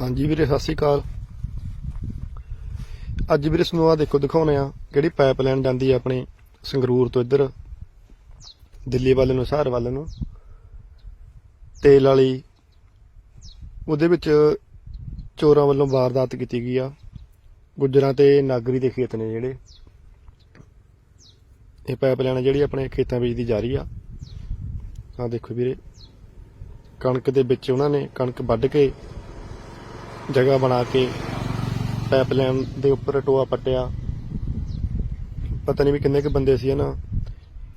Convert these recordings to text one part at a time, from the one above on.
ਹਾਂਜੀ ਵੀਰੇ, ਸਤਿ ਸ਼੍ਰੀ ਅਕਾਲ। ਅੱਜ ਵੀਰੇ ਤੁਹਾਨੂੰ ਆ ਦੇਖੋ, ਦਿਖਾਉਣੇ ਆ ਕਿਹੜੀ ਪਾਈਪਲਾਈਨ ਜਾਂਦੀ ਆ ਆਪਣੇ ਸੰਗਰੂਰ ਤੋਂ ਇੱਧਰ, ਦਿੱਲੀ ਵੱਲ ਨੂੰ, ਸ਼ਹਿਰ ਵੱਲ ਨੂੰ। ਤੇਲ ਵਾਲੀ, ਉਹਦੇ ਵਿੱਚ ਚੋਰਾਂ ਵੱਲੋਂ ਵਾਰਦਾਤ ਕੀਤੀ ਗਈ ਆ। ਗੁੱਜਰਾਂ ਤੇ ਨਾਗਰੀ ਦੇ ਖੇਤ ਨੇ ਜਿਹੜੇ। ਇਹ ਪਾਈਪਲਾਈਨ ਜਿਹੜੀ ਆਪਣੇ ਖੇਤਾਂ ਵਿੱਚ ਦੀ ਜਾ ਰਹੀ ਆ। ਆ ਦੇਖੋ ਵੀਰੇ, ਕਣਕ ਦੇ ਵਿੱਚ ਉਹਨਾਂ ਨੇ ਕਣਕ ਵੱਢ ਕੇ ਜਗ੍ਹਾ ਬਣਾ ਕੇ ਪਾਈਪਲਾਈਨ ਦੇ ਉੱਪਰ ਟੋਆ ਪੱਟਿਆ। ਪਤਾ ਨਹੀਂ ਵੀ ਕਿੰਨੇ ਕੁ ਬੰਦੇ ਸੀ ਨਾ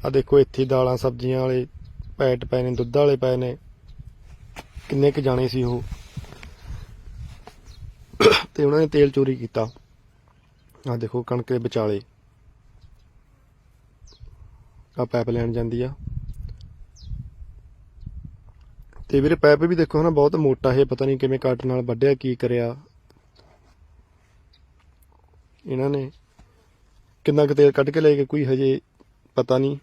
ਆ ਦੇਖੋ, ਇੱਥੇ ਦਾਲਾਂ, ਸਬਜ਼ੀਆਂ ਵਾਲੇ ਪੈਟ ਪਏ ਨੇ, ਦੁੱਧ ਵਾਲੇ ਪਏ ਨੇ। ਕਿੰਨੇ ਕੁ ਜਾਣੇ ਸੀ ਉਹ। ਤੇ ਉਹਨਾਂ ਨੇ ਤੇਲ ਚੋਰੀ ਕੀਤਾ। ਆ ਦੇਖੋ, ਕਣਕ ਦੇ ਵਿਚਾਲੇ। ਆ ਪਾਈਪਲਾਈਨ ਜਾਂਦੀ ਆ। ਤੇ ਵੀਰੇ ਪਾਈਪ ਵੀ ਦੇਖੋ ਨਾ ਬਹੁਤ ਮੋਟਾ ਹੈ ਪਤਾ ਨਹੀਂ ਕਿਵੇਂ ਕੱਟ ਨਾਲ ਵੱਢਿਆ, ਕੀ ਕਰਿਆ। ਇਹਨਾਂ ਨੇ ਕਿੰਨਾ ਕੁ ਤੇਲ ਕੱਢ ਕੇ ਲੈ ਗਏ, ਕੋਈ ਹਜੇ ਪਤਾ ਨਹੀਂ।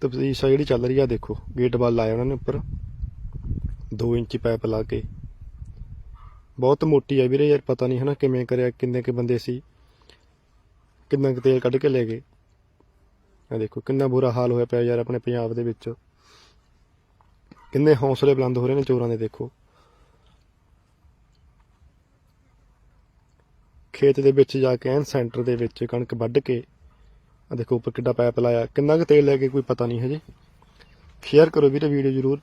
ਤਫਤੀਸ਼ ਆ ਜਿਹੜੀ ਚੱਲ ਰਹੀ ਆ, ਦੇਖੋ, ਗੇਟ ਵੱਲ ਲਾਇਆ ਉਹਨਾਂ ਨੇ ਉੱਪਰ। 2 ਇੰਚੀ ਪਾਈਪ ਲਾ ਕੇ। ਬਹੁਤ ਮੋਟੀ ਆ ਵੀਰੇ ਯਾਰ, ਪਤਾ ਨਹੀਂ ਹਨਾ ਕਿਵੇਂ ਕਰਿਆ, ਕਿੰਨੇ ਕੁ ਬੰਦੇ ਸੀ। ਕਿੰਨਾ ਕੁ ਤੇਲ ਕੱਢ ਕੇ ਲੈ ਗਏ। ਆ ਦੇਖੋ, ਕਿੰਨਾ ਬੁਰਾ ਹਾਲ ਹੋਇਆ ਪਿਆ ਯਾਰ ਆਪਣੇ ਪੰਜਾਬ ਦੇ ਵਿੱਚ। ਕਿੰਨੇ ਹੌਸਲੇ ਬੁਲੰਦ ਹੋ ਰਹੇ ਨੇ ਚੋਰਾਂ ਦੇ, ਦੇਖੋ। ਖੇਤ ਦੇ ਵਿੱਚ ਜਾ ਕੇ ਐਨ ਸੈਂਟਰ ਦੇ ਵਿੱਚ ਕਣਕ ਵੱਢ ਕੇ ਆ ਦੇਖੋ ਉੱਪਰ ਕਿੱਡਾ ਪਾਈਪ ਲਾਇਆ। ਕਿੰਨਾ ਕੁ ਤੇਲ ਲੈ ਕੇ ਕੋਈ ਪਤਾ ਨਹੀਂ ਹਜੇ। ਸ਼ੇਅਰ ਕਰੋ ਵੀਰੇ, ਵੀਡੀਓ ਜ਼ਰੂਰ।